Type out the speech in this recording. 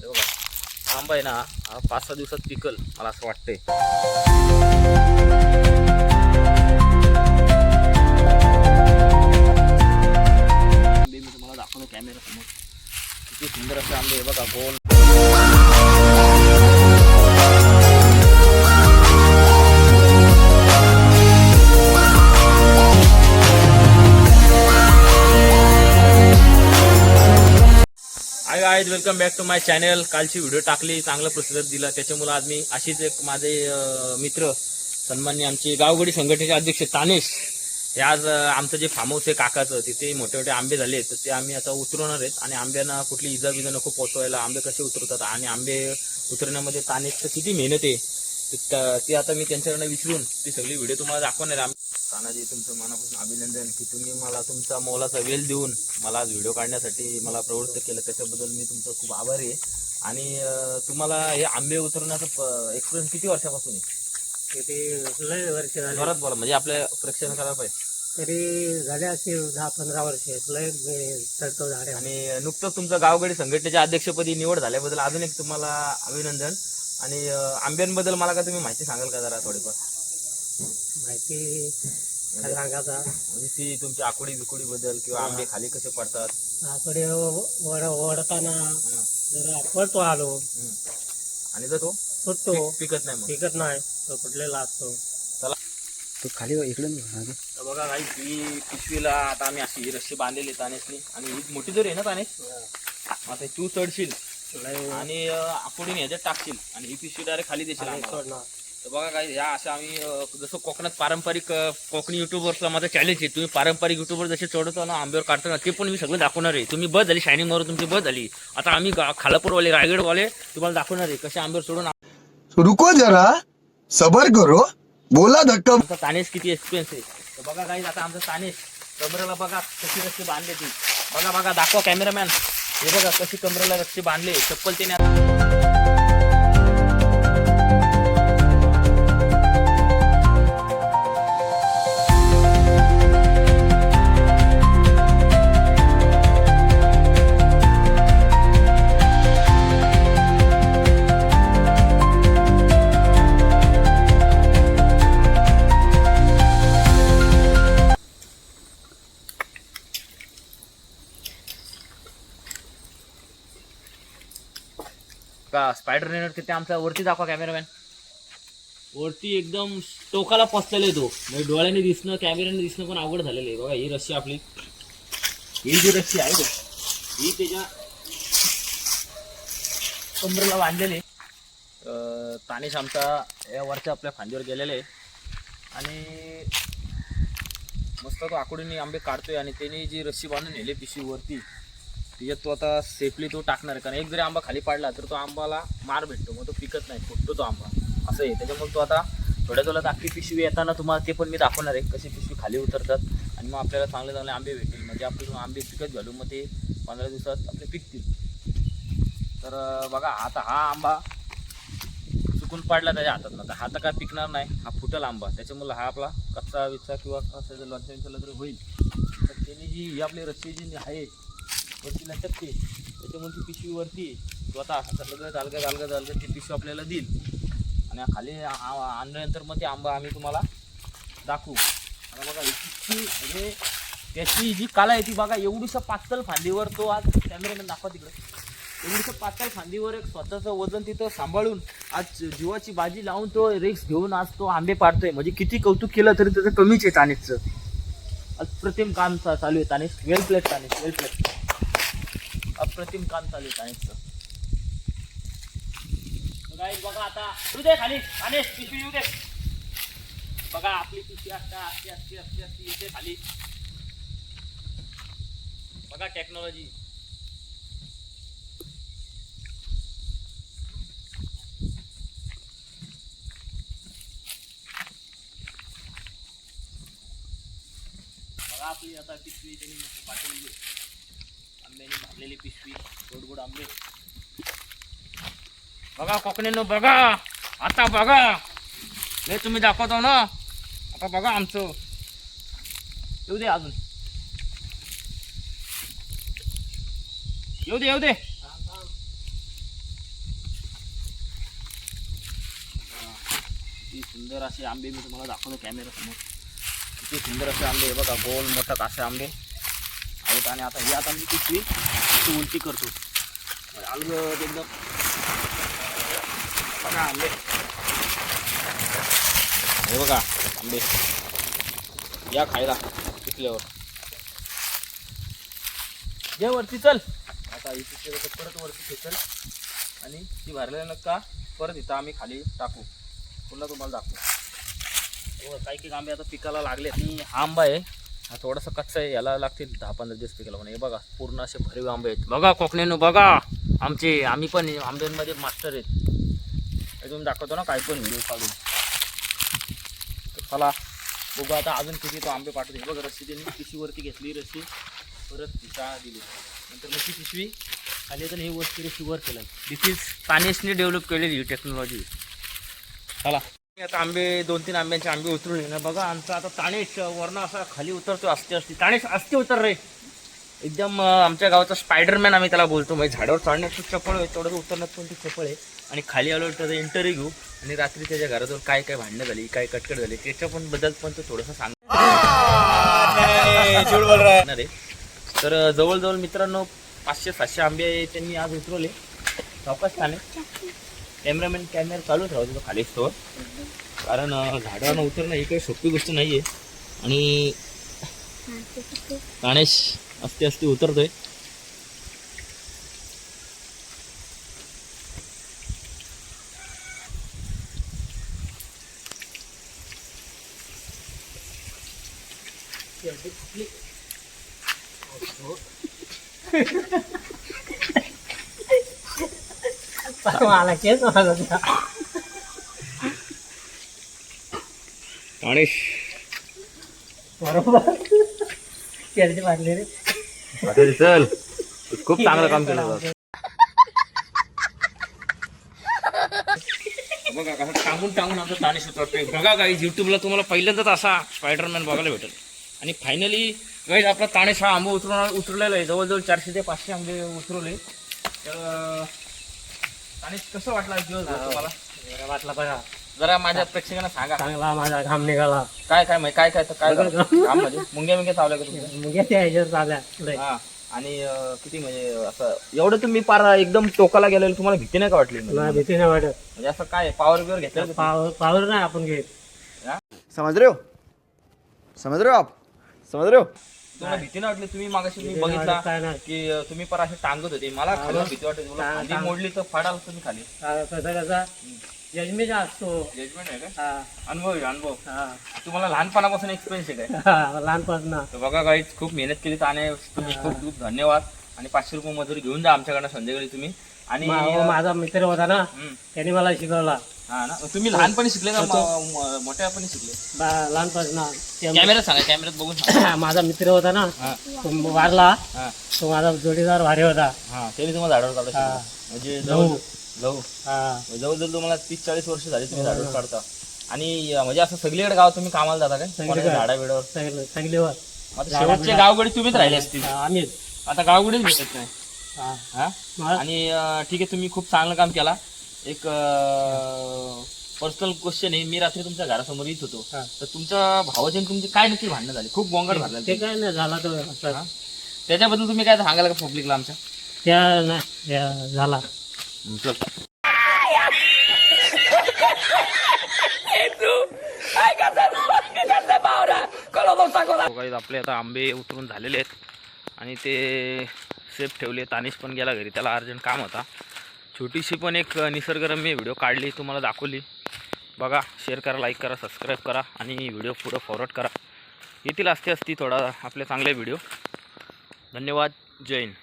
बघा आंबा आहे ना हा पाच सहा दिवसात पिकल मला असं वाटतंय. मी तुम्हाला दाखवतो कॅमेरा समोर. किती सुंदर असे आंबे बघा गोल. Guys welcome back to my channel कालची व्हिडिओ टाकली चांगला प्रतिसाद दिला. त्याच्यामुळे आज मी अशीच एक माझे मित्र सन्मान्य आमचे गावगडी संघटनेचे अध्यक्ष तानेश हे आज आमचं जे फार्म हाऊस आहे काकाचं तिथे मोठे मोठे आंबे झाले तर ते आम्ही आता उतरवणार आहेत. आणि आंब्यांना कुठली इजा बिजा नको पोचवायला आंबे कसे उतरवतात आणि आंबे उतरण्यामध्ये तानेशचं किती मेहनत आहे ते आता मी त्यांच्याकडनं विचारून ती सगळी व्हिडिओ तुम्हाला दाखवणार आहे. तानाजी तुमचं मनापासून अभिनंदन की तुम्ही मला तुमचा मोलाचा वेळ देऊन मला आज व्हिडिओ काढण्यासाठी मला प्रवृत्त केलं. त्याच्याबद्दल मी तुमचं खूप आभारी आहे. आणि तुम्हाला हे आंबे उतरवण्याचा एक्सपिरियन्स किती वर्षापासून आहे? किती लय वर्ष झाले. जोरात बोला म्हणजे आपल्या प्रेक्षण करायला पाहिजे. तरी झाले असतील दहा पंधरा वर्ष. लय चढतो झाडे आणि नुकतंच तुमचं गावगडी संघटनेच्या अध्यक्षपदी निवड झाल्याबद्दल अजून एक तुम्हाला अभिनंदन. आणि आंब्यांबद्दल मला का तुम्ही माहिती सांगाल का जरा थोडीफार? माहिती काय सांगायचा म्हणजे ती तुमची आकुडी बिकुडी बद्दल किंवा आंबे खाली कसे पडतात? आकडे वड ओढताना जरा पडतो आलो. आणि जर तो फुटतो पिक- पिकत नाही मग. पिकत नाही. तो फुटलेला असतो तो खाली इकडे तर बघा काही ही पिशवीला आता आम्ही अशी ही रस्सी बांधलेली तानेसनी आणि ही मोठी दोरी आहे ना तानेस आता तू चढशील. लय आणि अं, आकुडीने ह्याच्यात टाकशील. आणि ही पिशवी डायरेक्ट खाली देशील खाली आम्हाला. सोडणार. तर बघा काय ह्या अशा आम्ही जसं कोकणात पारंपरिक कोकणी युट्यूबर्सला माझं चॅलेंज आहे. तुम्ही पारंपरिक युट्यूबर जसे चढवतो ना आंब्यावर काढतो ना ते पण मी सगळं दाखवणार आहे. तुम्ही बस झाली शायनिंग मारून तुमची बस झाली. आता आम्ही खालापूरवाले रायगडवाले तुम्हाला दाखवणार आहे कसे आंब्यावर सोडून रुको जरा सबर करो बोला धक्का आमचा तानेश किती एक्सपिरियन्स आहे. तर बघा काही आता आमचा तानेश कमरेला बघा कशी रस्सी बांधली ती. बघा बघा दाखवा कॅमेरामॅन हे बघा कशी कमरेला रस्सी बांधली चप्पल त्याने का स्पायडर रेनर किती आमचा वरती दाखवा कॅमेरामॅन वरती एकदम टोकाला पोचलेला आहे तो. म्हणजे डोळ्याने दिसणं कॅमेऱ्याने दिसणं पण अवघड झालेलं आहे. बघा ही रस्सी आपली. ही जी रस्सी आहे ही त्याच्या कमरेला बांधलेली तानेश आमचा या वरच्या आपल्या फांदीवर गेलेले आहे. आणि मस्त तो आकुडीने आंबे काढतोय आणि त्याने जी रस्सी बांधून नेली पिशवीवरती त्याच्यात तो आता सेफली तो टाकणार आहे. कारण एक जरी आंबा खाली पाडला तर तो आंबाला मार भेटतो. मग तो पिकत नाही फुटतो तो आंबा. असं आहे. त्याच्यामुळे तो आता थोड्या थोड्या अख्खी पिशवी येताना तुम्हाला ते पण मी दाखवणार आहे. कशी पिशवी खाली उतरतात आणि मग आपल्याला चांगले चांगले आंबे भेटतील. म्हणजे आपले आंबे पिकत घालू मग ते पंधरा दिवसात आपले पिकतील. तर बघा आता हा आंबा चुकून पाडला त्याच्या हातात. तर हा तर काय पिकणार नाही. हा फुटल आंबा. त्याच्यामुळे हा आपला कच्चा विचा किंवा कसं जर लोणचं विंचलं तर होईल. तर त्याने जी ही आपली रस्सी जी आहे वरती लटकते. त्याच्यामुळे ती पिशवी वरती स्वतः अलगत अलगत अलगत अलगत ती पिशवी आपल्याला देईल. आणि खाली आणल्यानंतर मग ते आंबा आम्ही तुम्हाला दाखवू. आता बघा इतकी म्हणजे त्याची जी कला आहे ती बघा एवढीशा पातळ फांदीवर तो आज कॅमेरामॅन दाखवा तिकडं. एवढीशा पातळ फांदीवर एक स्वतःचं वजन तिथं सांभाळून आज जीवाची बाजी लावून तो रिक्स घेऊन आज तो आंबे पाडतोय. म्हणजे किती कौतुक केलं तरी त्याचं कमीच आहे तानेशचं. अप्रतिम काम चा- चालू आहे तानेस वेल प्लेट तानेस वेल प्लेट अप्रतिम काम चालू आहे तानेशचं बघा आता. येऊ दे खाली. आणि पिशवी येऊ दे. बघा आपली पिशवी असता असते असते असती असते. येते खाली. बघा टेक्नॉलॉजी बघा आपली आता पिशवी त्यांनी पाठवली आंब्याने भरलेली पिशवी गोड गोड आंबे. बघा कोकणीनं बघा. आता बघा. हे तुम्ही दाखवतो ना. आता बघा आमचं. येऊ दे अजून. येऊ दे येऊ दे. किती सुंदर असे आंबे मी तुम्हाला दाखवतो कॅमेरा समोर. किती सुंदर असे आंबे. बघा गोल मोठा कासे आंबे. आहेत आणि आता ही आता मी पिशवी ती उलटी करतो. अलगद एकदम. बघा आंबे. हे बघा आंबे. या खायला पिकल्यावर. जे वरती चल. आता ही पिशवी परत वरती खेचल आणि ती भरलेलं का परत इथं आम्ही खाली टाकू. पुन्हा तुम्हाला दाखवू. हो, काही काही आंबे आता पिकाला लागले आणि आंबा आहे हा थोडासा कच्चा आहे याला लागतील दहा पंधरा दिवस पिकाला. पण हे बघा पूर्ण असे भरीव आंबे आहेत. बघा कोकणीनो बघा. आमचे आम्ही पण आंब्यांमध्ये मास्टर आहेत. हे तुम्ही दाखवतो ना काय पण व्हिडिओ काढून. तर चला बघू आता अजून किती तो आंबे पाठवते. बघा रस्सी त्यांनी पिशवीवरती घेतली रस्सी. परत पिसा दिली. नंतर मग ती पिशवी. खाली तर ही वस्तू रस्सीवर केलं. दिस इज तानेशने डेव्हलप केलेली ही टेक्नॉलॉजी चला. आता आंबे दोन तीन आंब्यांचे आंबे उतरून येणार. बघा आमचा आता ताणेश वरनं असा खाली उतरतो असते असते ताणेश असते उतर रे. एकदम आमच्या गावाचा स्पायडरमॅन आम्ही त्याला बोलतो. म्हणजे झाडावर चढण्यात चपळ आहे तेवढं उतरण्यात पण ती चपळ आहे. आणि खाली आलो त्याचा इंटरव्ह्यू घेऊ. आणि रात्री त्याच्या घराजवळ काय काय भांडणं झाली काय कटकट झाली त्याच्या पण बद्दल पण तो थोडंसं सांगणार आहे तर जवळजवळ मित्रांनो पाचशे सातशे आंबे त्यांनी आज उतरवले. सावकाश ठाणे कॅमेरामॅन कॅमेरा चालूच राहतो तो खाली स्टोअर कारण अं, झाडावरनं उतरणं ही काही सोपी गोष्ट नाही आहे आणि गणेश असते असते उतरतोय. मला केस गणेश बरोबर केरची वाजले रे. चल खूप चांगलं काम केलं बघा कसं टांगून टांगून आमचं ताणी सुचवतोय बघा काही युट्यूबला तुम्हाला पहिल्यांदाच असा स्पायडरमॅन बघायला भेटेल आणि फायनली गाईज आपला ताणेश हा आंबा उतरून उतरलेला आहे जवळजवळ चारशे ते पाचशे आंबे उतरवले तर ताणेश कसं वाटलं आज तुम्हाला? बरं वाटला बघा. जरा माझ्या प्रेक्षकांना सांगा. चांगला माझा घाम निघाला. काय काय माहिती काय काय तर काय झालं? काम म्हणजे मुंग्या मुंग्या चावल्या का तुमच्या मुगे त्या ह्याच्यावर चालल्या लय. हा. आणि अं, किती म्हणजे असं एवढं तुम्ही पार एकदम टोकाला गेलेलं तुम्हाला भीती नाही का वाटली? म्हणजे मला भीती नाही वाटत. असं काय पॉवर बिवर घेतलं का पावर पावर नाही आपण घेत. समझ रहे हो? समझ रहे हो आप? समझ रहे हो? तुम्हाला भीती नाही वाटली? तुम्ही मागाशी मी बघितला वाटत, काय नाही. की अं, तुम्ही पर असे टांगत होते. मला खाली भीती वाटत टांग- खाली टांग. मोडली तर फाडाल तुम्ही खाली. कसं कसा? असतो. जजमेंट आहे का? हा. अनुभव आहे अनुभव. हा. तुम्हाला लहानपणापासून एक्सपिरियन्स आहे काय? हा, लहानपासून तर बघा काही खूप मेहनत केली आणि तुम्ही खूप खूप धन्यवाद. आणि पाचशे रुपये मजुरी घेऊन जा आमच्याकडनं संध्याकाळी तुम्ही. आणि मा- माझा मित्र होता ना हम्म. त्याने मला शिकवला. हा ना? तुम्ही लहानपणी शिकले का? म- म- मोठ्यापणी शिकले? बा- लहानपासून त्या- कॅमेऱ्यात सांगा कॅमेऱ्यात बघून सांगा. माझा मित्र होता ना हा. तो वारला. हा. तो माझा जोडीदार भारी होता. हा त्याने तुम्हाला झाडावर हा. शिकवलं. म्हणजे लहू. जवळ लहू हा. जवळजवळ तुम्हाला तीस चाळीस वर्ष झाली तुम्ही झाडावर काढता. आणि अं, म्हणजे असं सगळीकडे गाव तुम्ही कामाला जाता काय? सगळीकडे. कोणाच्या झाडा बिडावर सगळं सगळीवर आता शेवटचे गावगडी तुम्हीच राहिले असतील. हा, आम्हीच. आता गावगडीच भेटत नाही. हा. हा? आणि अं, ठीक आहे तुम्ही खूप चांगलं काम केला. एक पर्सनल क्वेश्चन आहे. मी रात्री तुमच्या घरासमोर येत होतो. हा. तर तुमच्या भावाची आणि तुमची काय नक्की भांडणं झाली? खूप गोंगाट भरला ते काय नाही झाला तो असं. त्याच्याबद्दल तुम्ही काय सांगाल का पब्लिकला आमच्या? त्या झाला. हो guys, आपले आता आंबे उतरून झालेले आहेत आणि ते सेफ ठेवले तानिश पण गेला घरी. त्याला अर्जंट काम होता. छोटीशी पण एक निसर्गरम्य व्हिडिओ काढली तुम्हाला दाखवली. बघा शेअर करा लाईक करा सबस्क्राईब करा आणि व्हिडिओ पुढं फॉरवर्ड करा. येतील असते असती थोडा आपले चांगले व्हिडिओ. धन्यवाद. जय हिंद.